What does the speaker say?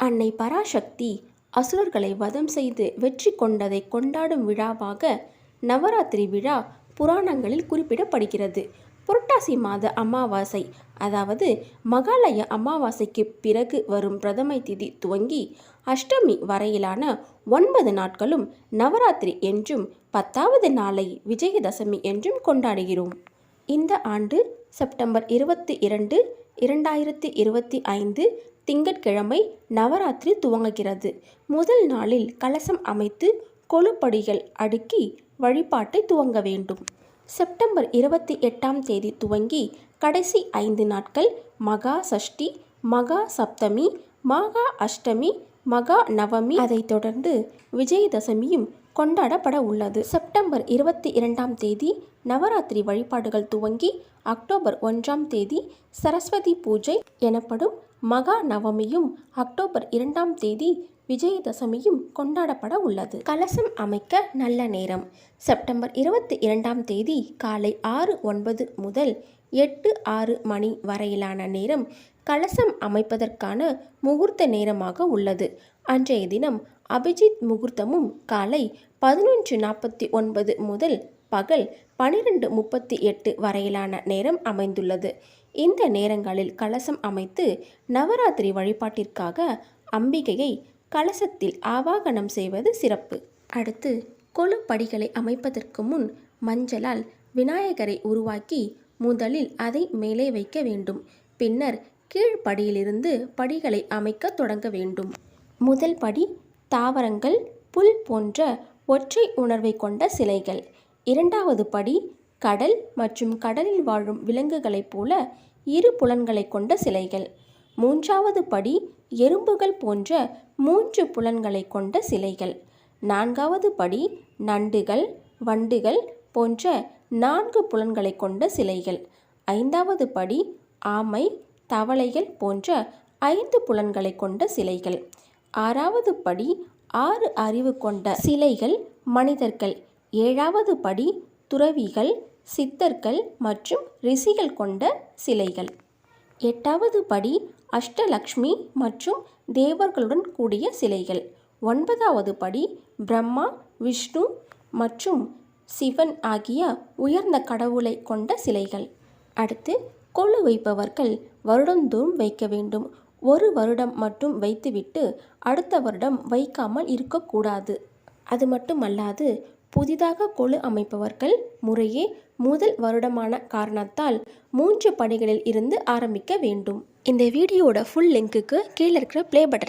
அன்னை பராசக்தி அசுரர்களை வதம் செய்து வெற்றி கொண்டதை கொண்டாடும் விழாவாக நவராத்திரி விழா புராணங்களில் குறிப்பிடப்படுகிறது. புரட்டாசி மாத அமாவாசை அதாவது மகாலய அமாவாசைக்கு பிறகு வரும் பிரதமை திதி துவங்கி அஷ்டமி வரையிலான ஒன்பது நாட்களும் நவராத்திரி என்றும் பத்தாவது நாளை விஜயதசமி என்றும் கொண்டாடுகிறோம். இந்த ஆண்டு செப்டம்பர் இருபத்தி இரண்டு இரண்டாயிரத்தி இருபத்தி ஐந்து திங்கட்கிழமை நவராத்திரி துவங்குகிறது. முதல் நாளில் கலசம் அமைத்து கொழுப்படிகள் அடுக்கி வழிபாட்டை துவங்க வேண்டும். செப்டம்பர் இருபத்தி எட்டாம் தேதி துவங்கி கடைசி ஐந்து நாட்கள் மகா சஷ்டி மகா சப்தமி மகா அஷ்டமி மகா நவமி. அதைத் தொடர்ந்து விஜயதசமியும் கொண்டாடப்பட உள்ளது. செப்டம்பர் இருபத்தி இரண்டாம் தேதி நவராத்திரி வழிபாடுகள் துவங்கி அக்டோபர் ஒன்றாம் தேதி சரஸ்வதி பூஜை எனப்படும் மகா நவமியும் அக்டோபர் இரண்டாம் தேதி விஜயதசமியும் கொண்டாடப்பட உள்ளது. கலசம் அமைக்க நல்ல நேரம். செப்டம்பர் இருபத்தி இரண்டாம் தேதி காலை ஆறு ஒன்பது முதல் எட்டு ஆறு மணி வரையிலான நேரம் கலசம் அமைப்பதற்கான முகூர்த்த நேரமாக உள்ளது. அன்றைய தினம் அபிஜித் முகூர்த்தமும் காலை பதினொன்று நாற்பத்தி ஒன்பது முதல் பகல் பனிரெண்டு முப்பத்தி எட்டு வரையிலான நேரம் அமைந்துள்ளது. இந்த நேரங்களில் கலசம் அமைத்து நவராத்திரி வழிபாட்டிற்காக அம்பிகையை கலசத்தில் ஆவாகனம் செய்வது சிறப்பு. அடுத்து கொழுப்படிகளை அமைப்பதற்கு முன் மஞ்சளால் விநாயகரை உருவாக்கி முதலில் அதை மேலே வைக்க வேண்டும். பின்னர் கீழ்ப்படியிலிருந்து படிகளை அமைக்க தொடங்க வேண்டும். முதல் படி தாவரங்கள் புல் போன்ற ஒற்றை உணர்வை கொண்ட சிலைகள். இரண்டாவது படி கடல் மற்றும் கடலில் வாழும் விலங்குகளைப் போல இரு புலன்களை கொண்ட சிலைகள். மூன்றாவது படி எறும்புகள் போன்ற மூன்று புலன்களை கொண்ட சிலைகள். நான்காவது படி நண்டுகள் வண்டுகள் போன்ற நான்கு புலன்களை கொண்ட சிலைகள். ஐந்தாவது படி ஆமை தவளைகள் போன்ற ஐந்து புலன்களை கொண்ட சிலைகள். ஆறாவது படி ஆறு அறிவு கொண்ட சிலைகள் மனிதர்கள். ஏழாவது படி துறவிகள் சித்தர்கள் மற்றும் ரிஷிகள் கொண்ட சிலைகள். எட்டாவது படி அஷ்டலக்ஷ்மி மற்றும் தேவர்களுடன் கூடிய சிலைகள். ஒன்பதாவது படி பிரம்மா விஷ்ணு மற்றும் சிவன் ஆகிய உயர்ந்த கடவுளை கொண்ட சிலைகள். அடுத்து கொள்ளு வைப்பவர்கள் வருடந்தோறும் வைக்க வேண்டும். ஒரு வருடம் மட்டும் வைத்துவிட்டு அடுத்த வருடம் வைக்காமல் இருக்கக்கூடாது. அது மட்டுமல்லாது புதிதாக கொழு அமைப்பவர்கள் முறையே முதல் வருடமான காரணத்தால் மூன்று படிகளில் இருந்து ஆரம்பிக்க வேண்டும். இந்த வீடியோட ஃபுல் லிங்க்குக்கு கீழே இருக்கிற ப்ளே பட்டனை